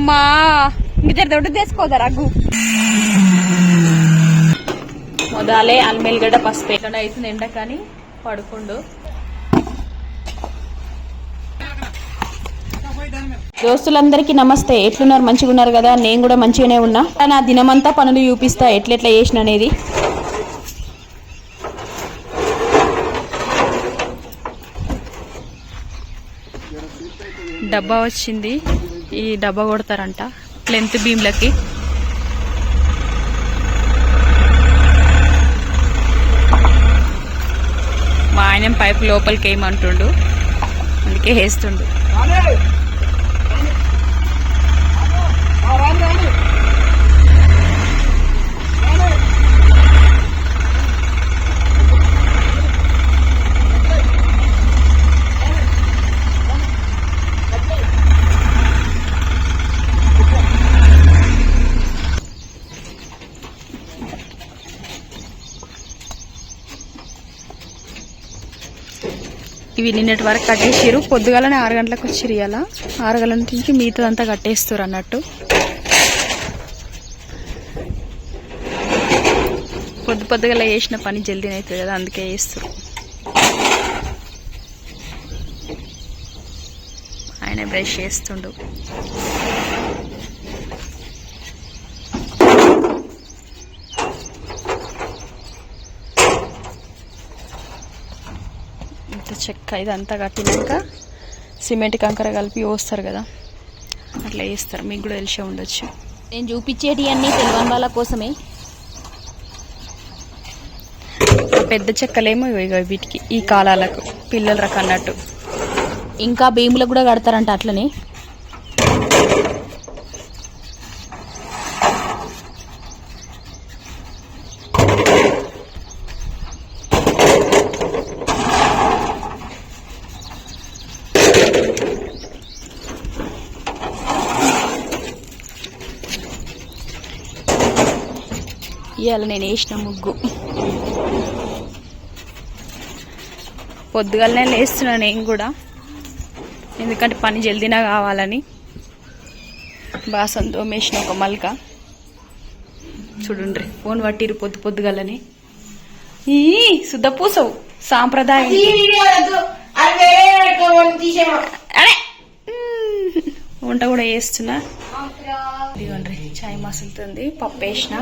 అమ్మా. ఇంక దొడ్డు తీసుకోదా రఘు? మొదలే అల్మెల్లిగడ్డ పసుపు ఎక్కడ అవుతుంది ఎండ కానీ పడుకుండు. దోస్తులందరికీ నమస్తే. ఎట్లున్నారు? మంచిగా ఉన్నారు కదా? నేను కూడా మంచిగానే ఉన్నా. నా దినమంతా పనులు చూపిస్తా. ఎట్లెట్లా చేసిన అనేది. డబ్బా వచ్చింది. ఈ డబ్బా కొడతారంట లెంత్ బీమ్లకి. మా ఆయన పైపు లోపలికి వేయమంటుండు అందుకే వేస్తుండు. ఇవి నిన్నటి వరకు కట్టేసారు పొద్దుగాలనే ఆరు గంటలకు వచ్చిరు ఇలా ఆరు గంటల నుంచి మిగతాదంతా కట్టేస్తారు అన్నట్టు. పొద్దు పొద్దుగల వేసిన పని జల్దీ అవుతుంది కదా అందుకే వేస్తారు ఆయన బ్రష్ చేస్తుండు ఇంత చెక్క ఇదంతా కట్టినాక సిమెంట్ కంకర కలిపి పోస్తారు కదా అట్లా వేస్తారు మీకు కూడా తెలిసే ఉండొచ్చు. నేను చూపించేటి అన్నీ తెలియని వాళ్ళ కోసమే. పెద్ద చెక్కలేమో ఇగో వీటికి ఈ కాలాలకు పిల్లల రకం అన్నట్టు. ఇంకా భీములకు కూడా కడతారంట అట్లనే. ఇవాళ నేను వేసిన ముగ్గు. పొద్దుగాలనే లేస్తున్నా నేను కూడా. ఎందుకంటే పని జల్దీనా కావాలని. బాసం తోమేసిన ఒక మల్క. చూడండి ఫోన్ పట్టిరు పొద్దు పొద్దుగలని. ఈ శుద్ధ పూసవు సాంప్రదాయం. వంట కూడా వేస్తున్నా చాయ్ మసులుతుంది పప్పు వేసిన.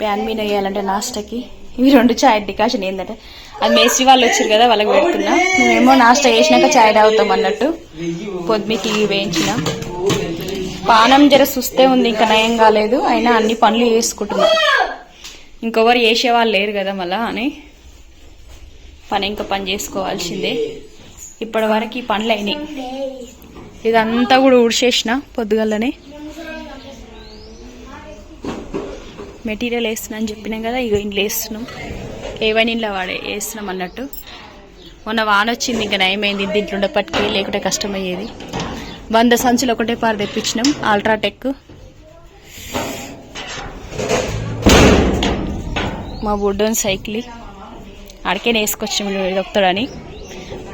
ప్యాన్ మీద వేయాలంటే నాస్టాకి ఇవి రెండు చాయ్ డికాషన్ ఏంటంటే అది మేస్త్రి వాళ్ళు వచ్చారు కదా వాళ్ళకి పెడుతున్నా. మేమేమో నాస్టా వేసినాక చాయ్ తాగుతాం అన్నట్టు. పొద్దుమికి టీ వేయించిన. పానం జర సుస్తే ఉంది ఇంకా నయం కాలేదు. అయినా అన్ని పనులు చేసుకుంటున్నా. ఇంకొకరు చేసే వాళ్ళు లేరు కదా మళ్ళా అని. పని ఇంకా పని చేసుకోవాల్సిందే. ఇప్పటి వరకు ఈ పనులు అయినాయి. ఇదంతా కూడా ఊడ్చేసిన పొద్దుగల్లనే. మెటీరియల్ వేస్తున్నా అని చెప్పినాం కదా ఇక ఇంట్లో వేస్తున్నాం. ఏవైనా ఇంట్లో వాడే వేస్తున్నాం అన్నట్టు. మొన్న వాన వచ్చింది ఇంకా నయమైంది దీంట్లో ఉండే లేకుంటే కష్టమయ్యేది. వంద సంచులు ఒకటే పారు తెప్పించినాం అల్ట్రాటెక్. మా వుడ్డోన్ సైకిల్. అడికే వేసుకొచ్చినాం దొక్కుతాడని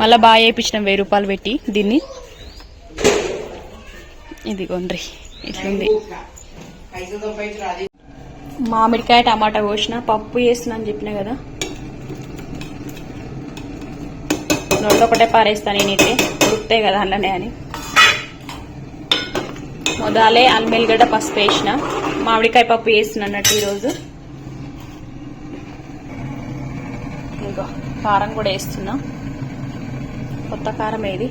మళ్ళీ బాగా వేయించినాం వెయ్యి రూపాయలు పెట్టి దీన్ని. ఇదిగోండ్రి ఇట్లుంది. మామిడికాయ టమాటా కోసిన పప్పు చేస్తున్నా అని చెప్పిన కదా. నోట్లో ఒకటే పారేస్తాను నేనైతే. ఉడుకుతాయి కదా అన్ననే అని. మొదలే అల్మెల్లిగడ్డ పసుపు వేసిన మామిడికాయ పప్పు వేసిన అన్నట్టు ఈరోజు. ఇంకా కారం కూడా వేస్తున్నా. కొత్త కారం ఏది?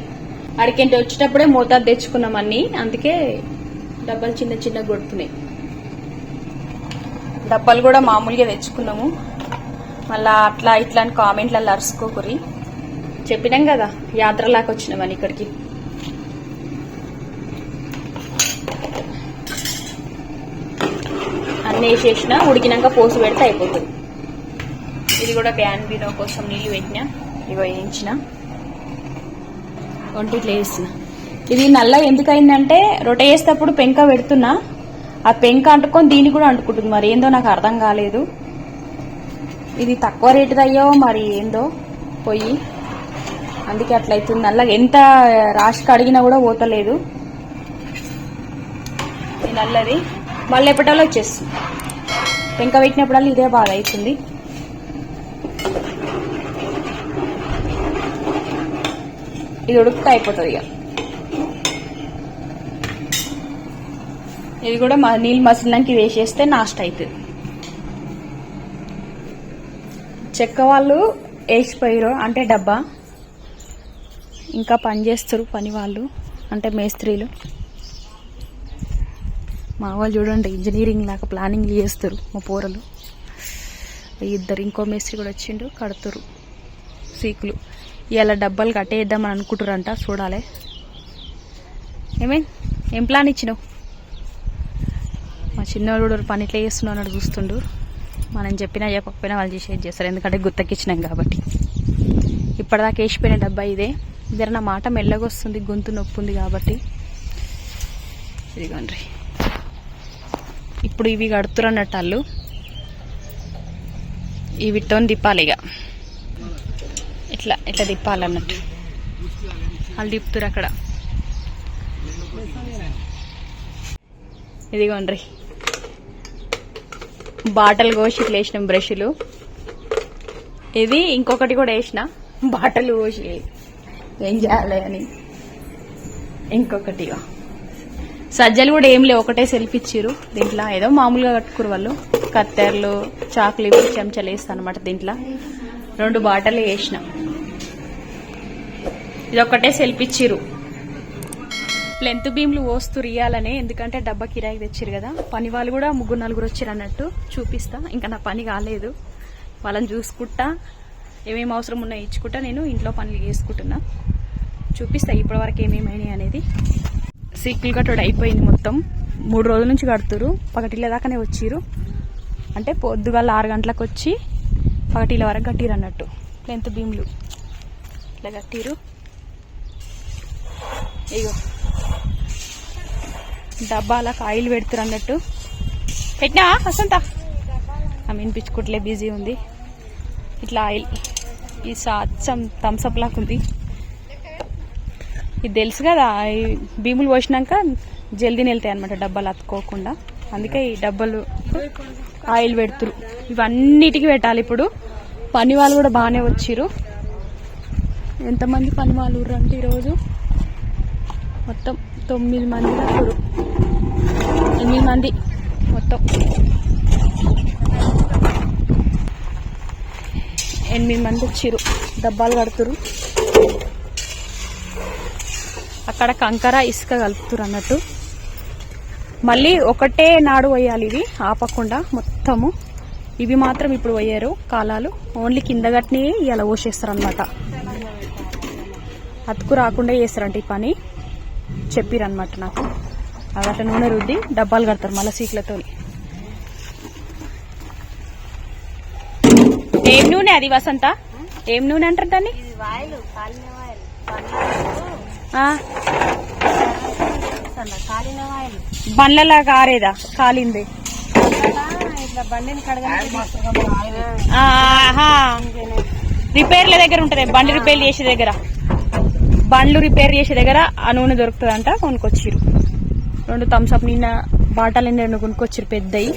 అడికంటే వచ్చేటప్పుడే మోతాదు తెచ్చుకున్నాం అన్ని. అందుకే డబ్బాలు చిన్న చిన్న కొడుతున్నాయి డబ్బాలు కూడా మామూలుగా తెచ్చుకున్నాము. మళ్ళా అట్లా ఇట్లా అని కామెంట్లలో అరుసుకోకురి. చెప్పినాం కదా యాత్రలాగా వచ్చినామని ఇక్కడికి. అన్నీ వేసేసిన ఉడికినాక పోసి పెడితే అయిపోతుంది. ఇది కూడా ప్యాన్ బినో కోసం నీళ్ళు పెట్టిన ఇవి వేయించిన. వంటిట్లో వేసిన ఇది నల్ల ఎందుకైందంటే రొట్టె వేసేటప్పుడు పెంక పెడుతున్నా. ఆ పెంక అంటుకొని దీన్ని కూడా అంటుకుంటుంది మరి. ఏందో నాకు అర్థం కాలేదు. ఇది తక్కువ రేటుది అయ్యో మరి ఏందో పొయ్యి. అందుకే అట్లయితుంది. అలా నల్లగా ఎంత రాసి అడిగినా కూడా పోతలేదు. నల్లది మళ్ళీ ఎప్పటిలో వచ్చేస్తుంది. పెంక పెట్టినప్పుడల్లా ఇదే బాధ అవుతుంది. ఇది ఉడుకుతా అయిపోతుంది ఇక. ఇది కూడా మా నీళ్ళు మసిలినాక ఇది వేసేస్తే నాస్ట్ అవుతుంది చెక్క వాళ్ళు వేసిపోయారు అంటే డబ్బా. ఇంకా పని చేస్తారు పని వాళ్ళు అంటే మేస్త్రీలు. మా వాళ్ళు చూడండి ఇంజనీరింగ్ లాగా ప్లానింగ్ చేస్తారు మా పోరలు. ఇద్దరు ఇంకో మేస్త్రి కూడా వచ్చిండు కడుతురు సీకులు. ఇలా డబ్బాలు కట్టేద్దామని అనుకుంటారంట చూడాలి. ఏమే ఏం ప్లాన్ ఇచ్చినావు? చిన్నోడు చిన్నవాడు కూడా పని ఇట్లా చేస్తున్నాడు అన్నట్టు చూస్తుండు. మనం చెప్పినా చెప్పకపోయినా వాళ్ళు చేసేది చేస్తారు. ఎందుకంటే గుత్తకిచ్చినాం కాబట్టి. ఇప్పటిదాకా వేసిపోయిన డబ్బా ఇదే. ఇద్దరు నా మాట మెల్లగొస్తుంది గొంతు నొప్పి ఉంది కాబట్టి. ఇదిగోండి ఇప్పుడు ఇవి కడుతురన్నట్టు వాళ్ళు ఈ విట్టో తిప్పాలి ఇక. ఇట్లా ఇట్లా తిప్పాలన్నట్టు వాళ్ళు తిప్పుతురు అక్కడ. ఇదిగోండ్రీ. బాటలు కోసి ఇట్లా వేసినాం బ్రష్లు. ఇది ఇంకొకటి కూడా వేసిన. బాటలు కోసి ఏం చేయాలి అని. ఇంకొకటి సజ్జలు కూడా ఏం లేవు ఒకటే సెల్ఫ్ ఇచ్చిర్రు. దీంట్లో ఏదో మామూలుగా కట్టుకురు వాళ్ళు. కత్తెరలు చాకులు ఇవి చెంచాలు వేస్తాను అనమాట దీంట్లో. రెండు బాటలు వేసిన. ఇది ఒకటే సెల్ఫ్ ఇచ్చిరు లెంత్ బీమ్లు పోస్తూ రియాలనే ఎందుకంటే డబ్బా కిరాయికి తెచ్చారు కదా. పని వాళ్ళు కూడా ముగ్గురు నలుగురు వచ్చారు అన్నట్టు చూపిస్తా. ఇంకా నా పని కాలేదు. వాళ్ళని చూసుకుంటా ఏమేమి అవసరం ఉన్నాయో ఇచ్చుకుంటా. నేను ఇంట్లో పనులు చేసుకుంటున్నా. చూపిస్తా ఇప్పటి వరకు ఏమేమైనాయి అనేది. సీకులు కట్టడు అయిపోయింది మొత్తం. మూడు రోజుల నుంచి కడుతురు పగటిల దాకానే వచ్చిర్రు. అంటే పొద్దుగాల ఆరు గంటలకు వచ్చి పగటిల వరకు కట్టిరు అన్నట్టు. లెంత్ బీమ్లు. ఇట్లా కట్టిరు ఇగో. డబ్బాలకు ఆయిల్ పెడతారు అన్నట్టు. పెట్టినా వసంత? ఆమె వినిపించుకోవట్లే బిజీ ఉంది. ఇట్లా ఆయిల్ ఈ సాత్సం థమ్స్అప్ లాగా ఉంది. ఇది తెలుసు కదా భీములు పోసినాక జల్దీని వెళ్తాయి అనమాట డబ్బాలు అతుక్కోకుండా. అందుకే ఈ డబ్బాలు ఆయిల్ పెడుతురు ఇవన్నిటికి పెట్టాలి ఇప్పుడు. పని వాళ్ళు కూడా బాగానే వచ్చిర్రు. ఎంతమంది పని వాళ్ళు అంటే ఈరోజు? మొత్తం తొమ్మిది మంది దాకురు ఎనిమిది మంది మొత్తం. ఎనిమిది మంది వచ్చిర్రు. డబ్బాలు కడుతురు అక్కడ కంకర ఇసుక కలుపుతురు అన్నట్టు. మళ్ళీ ఒకటే నాడు వేయాలి ఇవి ఆపకుండా మొత్తము. ఇవి మాత్రం ఇప్పుడు పోయారు కాలాలు. ఓన్లీ కింద గట్ని ఇలా పోసేస్తారు అనమాట అతుకు రాకుండా చేస్తారంట ఈ పని. చెప్పిరనమాట నాకు. అట్లా నూనె రుద్ది డబ్బాలు కడతారు మళ్ళీ సీట్లతో ఏం నూనె అది వసంత? ఏం నూనె అంటారు దాన్ని? వాయిలు కాలిన వాయిలు. ఆ, కాలిన వాయిలు బండ్లలా కారేదా కాలింది రిపేర్ల దగ్గర ఉంటది బండి రిపేర్ చేసే దగ్గర. బండ్లు రిపేర్ చేసే దగ్గర ఆ నూనె దొరుకుతుందంట కొనుక్కొచ్చిరు రెండు థమ్స్అప్ నిన్న బాటలు రెండు కొనుక్కొచ్చిరు పెద్దయి.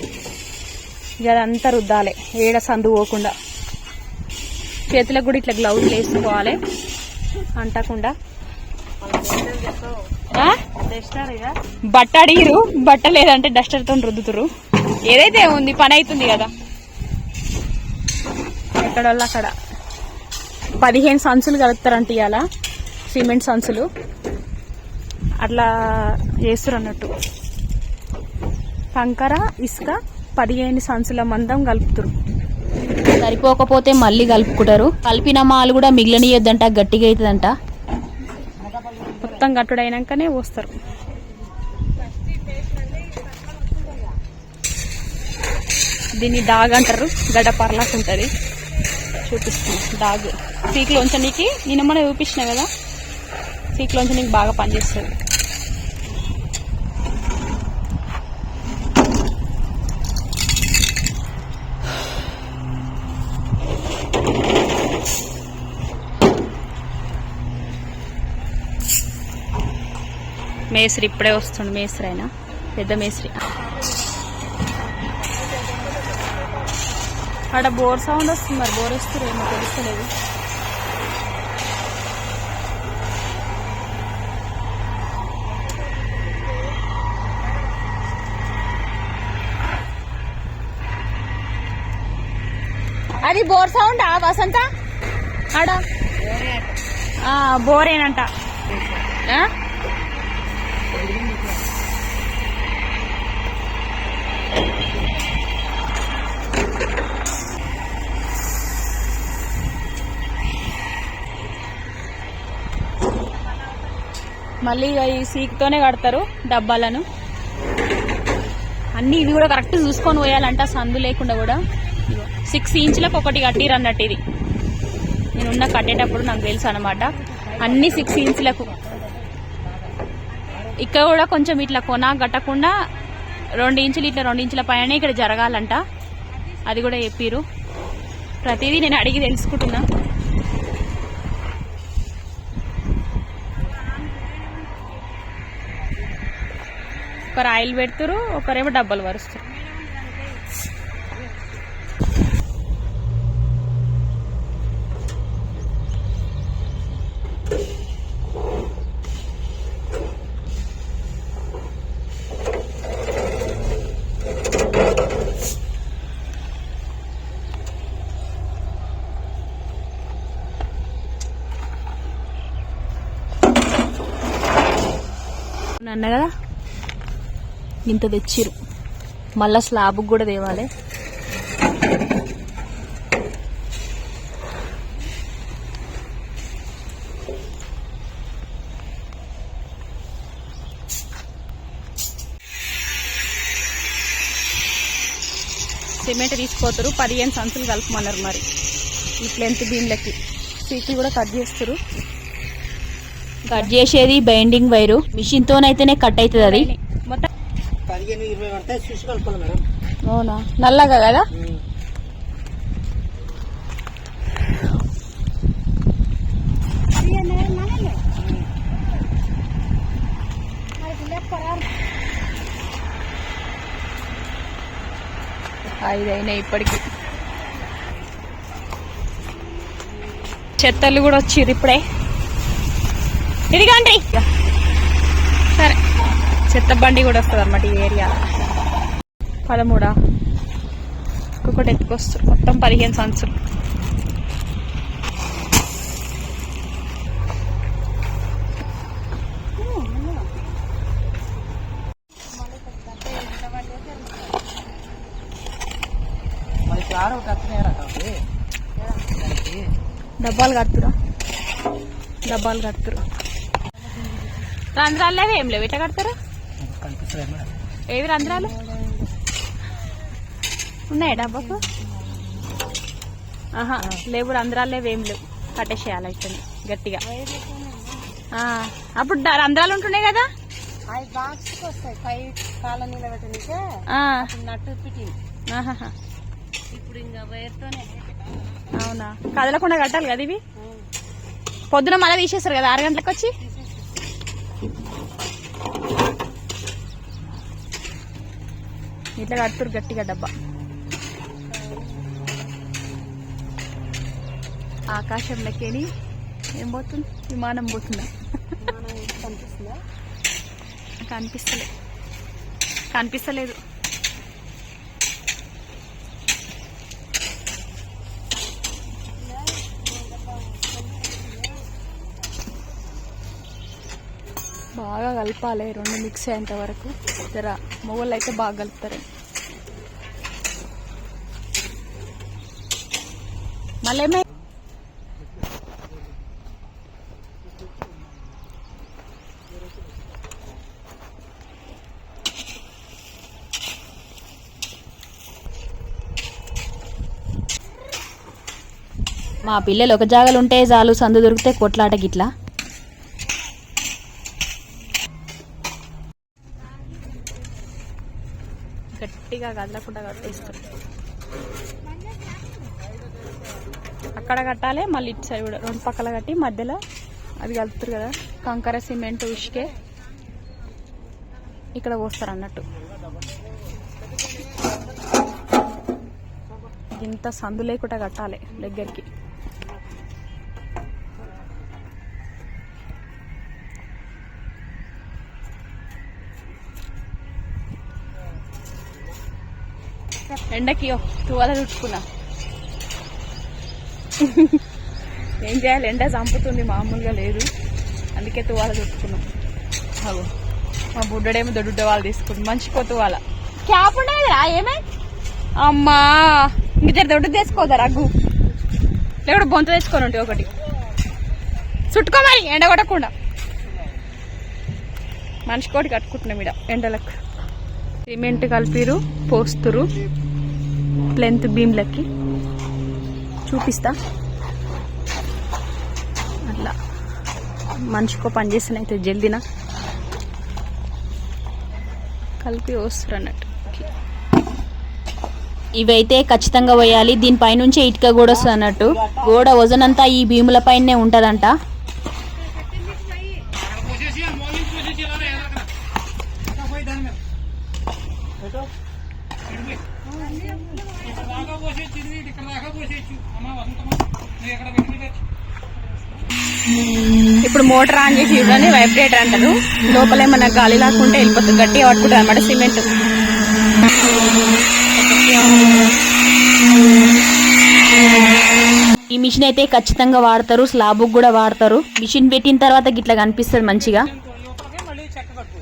ఇక అదంతా రుద్దాలి ఏడ సందు పోకుండా. చేతులకు కూడా ఇట్లా గ్లౌజ్ వేసుకోవాలి అంటకుండా. ఇక బట్ట అడిగిరు బట్ట లేదంటే డస్టర్తో రుద్దుతురు ఏదైతే ఉంది పని అవుతుంది కదా. ఎక్కడ వాళ్ళు అక్కడ. పదిహేను సంచులు కలుపుతారంట ఇవాళ సిమెంట్ సంచులు అట్లా చేస్తారు అన్నట్టు కంకర ఇసుక పదిహేను సంచుల మందం కలుపుతారు. సరిపోకపోతే మళ్ళీ కలుపుకుంటారు. కలిపిన మాలు కూడా మిగిలినయొద్దంట గట్టిగా అవుతుందంట మొత్తం గట్టుడైనాకనే పోస్తారు. దీన్ని డాగ్ అంటారు. గడ్డపర్లాకు ఉంటుంది. చూపిస్తాను డాగ్. సీక్లోంచి నీకు నేను మన చూపించిన కదా. సీక్లోంచి నీకు బాగా పనిచేస్తుంది. మేస్త్రి ఇప్పుడే వస్తుండు మేస్త్రి అయినా పెద్ద మేస్త్రి. అక్కడ బోర్ సౌండ్ వస్తుంది మరి బోర్ వస్తుంది ఏమో తెలుస్తలేదు. Bore sound? ఆ వసంత? ఆడ? ఆ, బోరేనంట. మళ్ళీ ఇక ఈ సీక్తోనే కడతారు డబ్బాలను. అన్ని ఇవి కూడా కరెక్ట్ చూసుకొని పోయాలంట సందు లేకుండా కూడా. సిక్స్ ఇంచులకు ఒకటి కట్టిరు అన్నట్టు ఇది. నేనున్న కట్టేటప్పుడు నాకు తెలుసు అనమాట అన్ని సిక్స్ ఇంచులకు. ఇక్కడ కూడా కొంచెం ఇట్లా కొన కట్టకుండా రెండు ఇంచులు ఇట్లా రెండు ఇంచుల పైన ఇక్కడ జరగాలంట. అది కూడా చెప్పిరు ప్రతిదీ నేను అడిగి తెలుసుకుంటున్నా. ఒకరు ఆయిల్ పెడుతురు ఒకరేమో డబ్బలు వరుస్తారు అన్న కదా? ఇంత తెచ్చిరు. మళ్ళా స్లాబ్ కూడా తేవాలి. సిమెంట్ తీసుకోతారు పదిహేను సంచులు కలుపుమన్నారు మరి. ఈ లెంత్ బీమ్లకి. సీట్లు కూడా కట్ చేస్తారు. కట్ చేసేది బైండింగ్ వైరు మిషన్ తోనైతేనే కట్ అవుతుంది అది. అవునా? నల్లగా కదా? ఐదైనా ఇప్పటికి. చెత్తలు కూడా వచ్చిర్రు ఇప్పుడే. తిరిగండి సరే. చెత్త బండి కూడా వస్తుంది అనమాట ఈ ఏరియా. పదమూడా. ఒక్కొక్కటి ఎత్తుకొస్తారు. మొత్తం పదిహేను దానికి డబ్బాలు కడుతురా డబ్బాలు కడుతురు రంధ్రాలు లేవు ఏం లేవు. ఎట్లా కడతారు? ఏవి రంధ్రాలు? ఉన్నాయా డబ్బాకు ఆహా లేవు రంధ్రాలు లేవు ఏం లేవు. కట్టేసేయాలి అయితే గట్టిగా. అప్పుడు రంధ్రాలు ఉంటున్నాయి కదా? అవునా? కదలకుండా కట్టాలి కదా ఇవి? పొద్దున మళ్ళీ తీసేస్తారు కదా ఆరు గంటలకు వచ్చి ఇట్లా కడుతురు గట్టిగా డబ్బా. ఆకాశంలోకేని ఏం పోతుంది? విమానం పోతుందా? మనం కనిపిస్తుందా? కనిపిస్తలేదు. బాగా కలపాలి రెండు మిక్స్ అయ్యేంత వరకు. జర మొగలు అయితే బాగా కలుపుతారు. మళ్ళీ ఏమై మా పిల్లలు ఒక జాగాలు ఉంటే చాలు సందు దొరికితే కొట్లాట గిట్లా. గట్టిగా కదలకుండా కట్టేస్తారు. అక్కడ కట్టాలి మళ్ళీ ఇటు సైడ్ రెండు పక్కల కట్టి మధ్యలో అది కలుపుతారు కదా కంకర సిమెంట్ ఉష్కే ఇక్కడ పోస్తారు అన్నట్టు. ఇంత సందు లేకుండా కట్టాలి దగ్గరికి. ఎండకి తువాల చుట్టుకున్నా ఏం చేయాలి? ఎండ చంపుతుంది మామూలుగా లేదు. అందుకే తువాల చుట్టుకున్నాం అగో మా బుడ్డడేమో దొడ్డు వాళ్ళు తీసుకుంది. మంచి తువాల క్యాప్ ఉండేదిరా ఏమే? అమ్మా ఇద్దరు దొడ్డు తెచ్చుకోదా రగ్గు లేకపోతే బొంత తెచ్చుకొని ఉంటే ఒకటి. చుట్టుకో మరి ఎండ కొట్టకుండా. మనిషి కోటి కట్టుకుంటున్నాం ఇడ ఎండలకు. సిమెంట్ కలిపిరు పోస్తురు. లెంత్ బీమ్లకి. చూపిస్తా. అట్లా. మనిషికో పని చేసిన అయితే జల్దిన. కలిపి వస్తారు అన్నట్టు. ఇవైతే ఖచ్చితంగా వేయాలి దీనిపైనుంచి ఇటుక కూడా వస్తుంది అన్నట్టు గోడ వజనంతా ఈ భీముల పైనే ఉంటదంట. వైబ్రేటర్ అంటారు. లోపలే మన గాలి లాక్కుంటే వెళ్ళిపోతుంది. గట్టిగా పట్టుకుంటుంది అనమాట సిమెంట్. ఈ మిషన్ అయితే ఖచ్చితంగా వాడతారు. స్లాబ్ కూడా వాడతారు. మిషన్ పెట్టిన తర్వాత గిట్లా కనిపిస్తుంది మంచిగా మళ్ళీ చెక్క కట్టు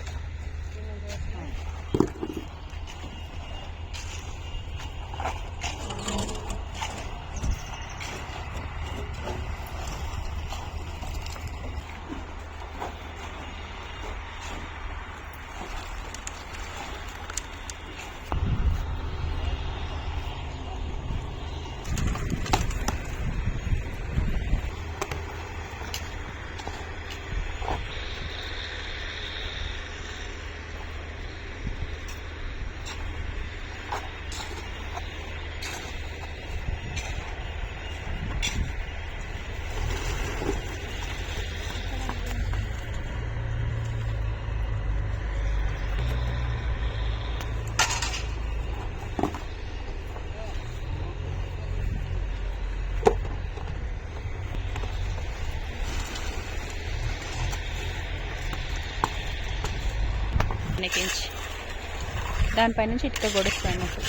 దానిపై నుంచి ఇటుక గొడుస్తాను అన్నట్టు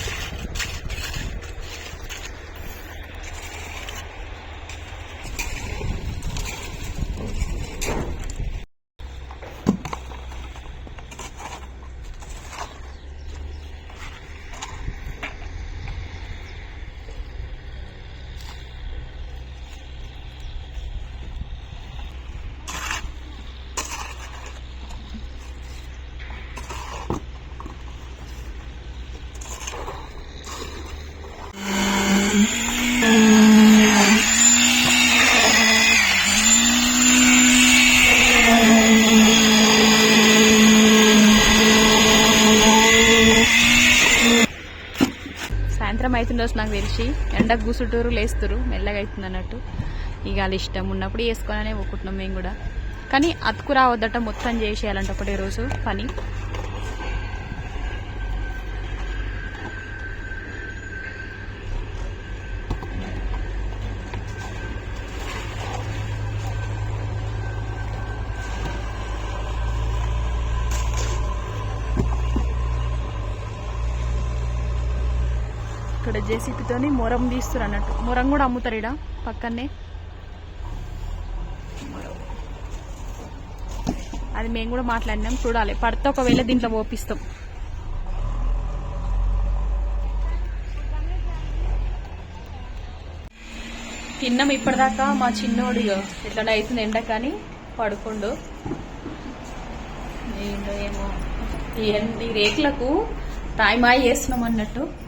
సాయంత్రం అవుతుంది రోజు నాకు తెలిసి. ఎండకు కూసుటూరు లేస్తురు మెల్లగా అవుతుంది అన్నట్టు. ఇక వాళ్ళ ఇష్టం ఉన్నప్పుడు వేసుకొననే ఒక్కుంటున్నాం మేము కూడా. కానీ అతుకు రావద్దట మొత్తం చేసేయాలంట ఒకటే రోజు పని. ఇక్కడ జేసీపీతోని మొరం తీస్తారు అన్నట్టు. మొరం కూడా అమ్ముతారు ఇడ పక్కనే అది మేము కూడా మాట్లాడినాం. చూడాలి. పడితే ఒకవేళ దీంట్లో ఓపిస్తాం. తిన్నాం ఇప్పటిదాకా మా చిన్నోడు ఎట్లా ఇట్లా అవుతుంది ఎండ కానీ పడుకుండు. ఏంటో ఏమో. ఈ ఎన్- రేకులకు తాయిమాయి వేస్తున్నాం అన్నట్టు.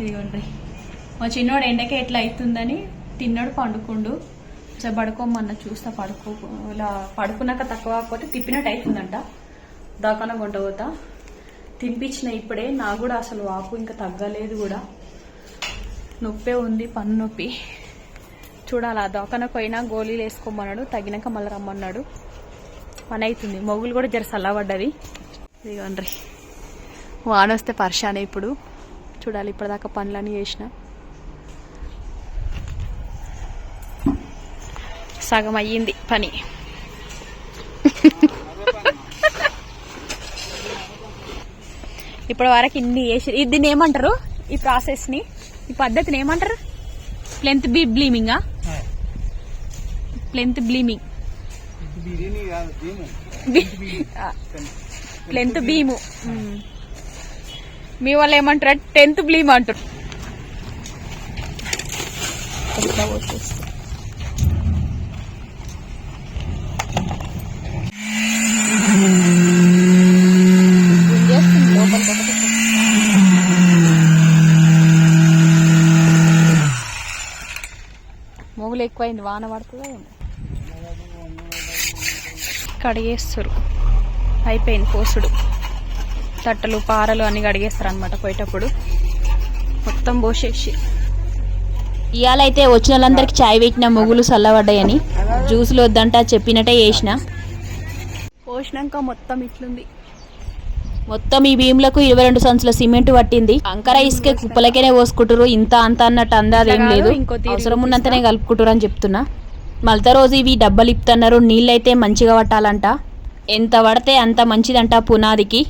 ఇదిగోండి మా చిన్నోడు ఎండకే ఎట్లా అవుతుందని తిన్నాడు పండుకుండు. సరే పడుకోమన్న చూస్తా పడుకో ఇలా పడుకున్నాక తక్కువ కాకపోతే తిప్పినట్టు అవుతుందంట దాకాన కొంట పోతా. తినిపించిన ఇప్పుడే నాకు కూడా అసలు వాపు ఇంకా తగ్గలేదు కూడా. నొప్పే ఉంది పన్ను నొప్పి. చూడాలి ఆ దవాఖానకు పోయినా గోళీలు వేసుకోమన్నాడు తగినాక మళ్ళీ రమ్మన్నాడు. పని అవుతుంది మొగులు కూడా జర చల్లబడ్డది ఇదిగోండ్రి. వాన వస్తే పర్షానే ఇప్పుడు. చూడాలి ఇప్పటిదాకా పనులన్నీ చేసిన. సగం అయ్యింది పని. ఇప్పటి వరకు ఇన్ని చేసి ఇది దీన్ని ఏమంటారు? ఈ ప్రాసెస్ని? ఈ పద్ధతిని ఏమంటారు? ప్లెంత్ బీ బ్లీమింగా ప్లెంత్ బ్లీమింగ్ ప్లెంత్ బీము. మీ వాళ్ళు ఏమంటారు? టెన్త్ బ్లీమ్ అంటారు. మొగులు ఎక్కువైంది వాన పడుతుందా కడిగేస్తారు. అయిపోయింది పోసుడు తట్టలు పారలు అన్ని కడిగేస్తారు అనమాట పోయేటప్పుడు. మొత్తం పోసేసి. ఇవాళైతే వచ్చిన వాళ్ళందరికి చాయ్ పెట్టిన మొగులు చల్లబడ్డాయని. జ్యూసులు వద్దంట చెప్పినట్టే చేసిన. పోసినాక మొత్తం ఇట్లుంది. మొత్తం ఈ భీములకు ఇరవై రెండు సంచుల సిమెంట్ పట్టింది. అంకర ఇసుక కుప్పలకేనే పోసుకుంటారు ఇంత అంత అన్నట్టు అందాదేం లేదు. అవసరం ఉన్నంతనే కలుపుకుంటారు అని చెప్తున్నా. మలత రోజు ఇవి డబ్బలు ఇప్పుతున్నారు నీళ్ళైతే మంచిగా పట్టాలంట. ఎంత పడితే అంత మంచిదంట పునాదికి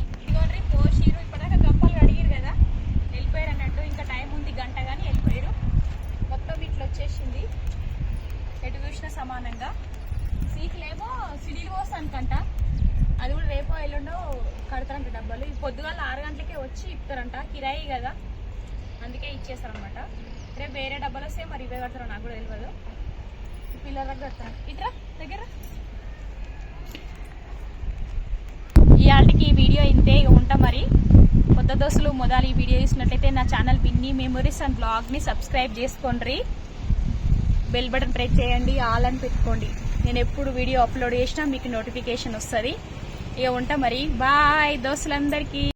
మొత్తం ఇట్లా వచ్చేసింది ఎటు చూసినా సమానంగా సీకులేమో సిడీలు పోస్తానికంట అది కూడా రేపో ఎల్లుండో కడతారంట డబ్బాలు ఇది పొద్దుగాల ఆరు గంటలకే వచ్చి కిరాయి కదా. అందుకే ఇచ్చేస్తారనమాట రేపు వేరే డబ్బాలు వస్తే మరి ఇవే కడతారు నాకు కూడా తెలియదు పిల్లల దగ్గర కడతారు ఇట్రా దగ్గర. ఇవాళకి ఈ వీడియో ఇంతే ఇక ఉంటా మరి. కొత్త దోస్తులు మొదలు ఈ వీడియో చూసినట్లయితే నా ఛానల్ పిన్ని మెమరీస్ అండ్ బ్లాగ్ని సబ్స్క్రైబ్ చేసుకోండి. బెల్ బటన్ ప్రెస్ చేయండి ఆల్ అని పెట్టుకోండి. నేను ఎప్పుడు వీడియో అప్లోడ్ చేసినా మీకు నోటిఫికేషన్ వస్తుంది. ఇక ఉంటా మరి. బాయ్ దోస్తులందరికీ.